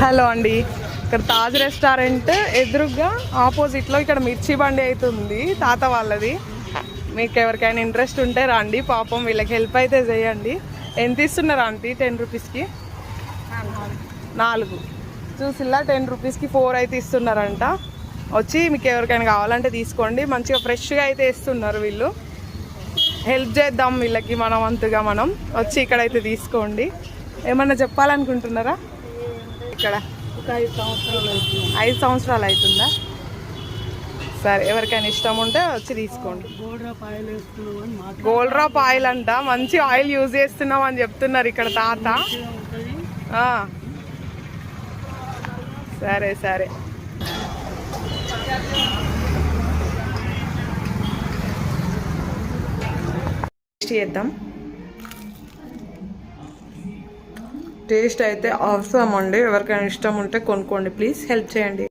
Hello అండి. ఇక్కడ Taj restaurant ఎదురుగా ఆపోజిట్లో ఇక్కడ మిర్చి బండి అవుతుంది తాత వాళ్ళది. మీకు ఎవరికైనా ఇంట్రెస్ట్ ఉంటే రండి పాపం వీళ్ళకి హెల్ప్ అయితే చేయండి. ఎంత ఇస్తున్నారు ఆంటీ టెన్ రూపీస్కి నాలుగు. చూసిల్లా టెన్ రూపీస్కి ఫోర్ అయితే ఇస్తున్నారంట. వచ్చి మీకు ఎవరికైనా కావాలంటే తీసుకోండి. మంచిగా ఫ్రెష్గా అయితే ఇస్తున్నారు వీళ్ళు. హెల్ప్ చేద్దాం వీళ్ళకి మనం అంతగా మనం. వచ్చి ఇక్కడైతే తీసుకోండి. ఏమన్నా చెప్పాలనుకుంటున్నారా? ఇక్కడ ఒక ఐదు సంవత్సరాలు అవుతుంది? ఐదు సంవత్సరాలు అవుతుందా? సరే ఎవరికైనా ఇష్టం ఉంటే వచ్చి తీసుకోండి. గోడ్రా పాయలు వేస్తున్నాం అని మాట్లాడుతూ గోల్డ్ డ్రాప్ ఆయిల్ అంట మంచి ఆయిల్ యూజ్ చేస్తున్నాం అని చెప్తున్నారు ఇక్కడ తాత. సరే సరే. టేస్ట్ చేద్దాం. టేస్ట్ అయితే అవసరం అండి. ఎవరికైనా ఇష్టం ఉంటే కొనుక్కోండి. ప్లీజ్ హెల్ప్ చేయండి.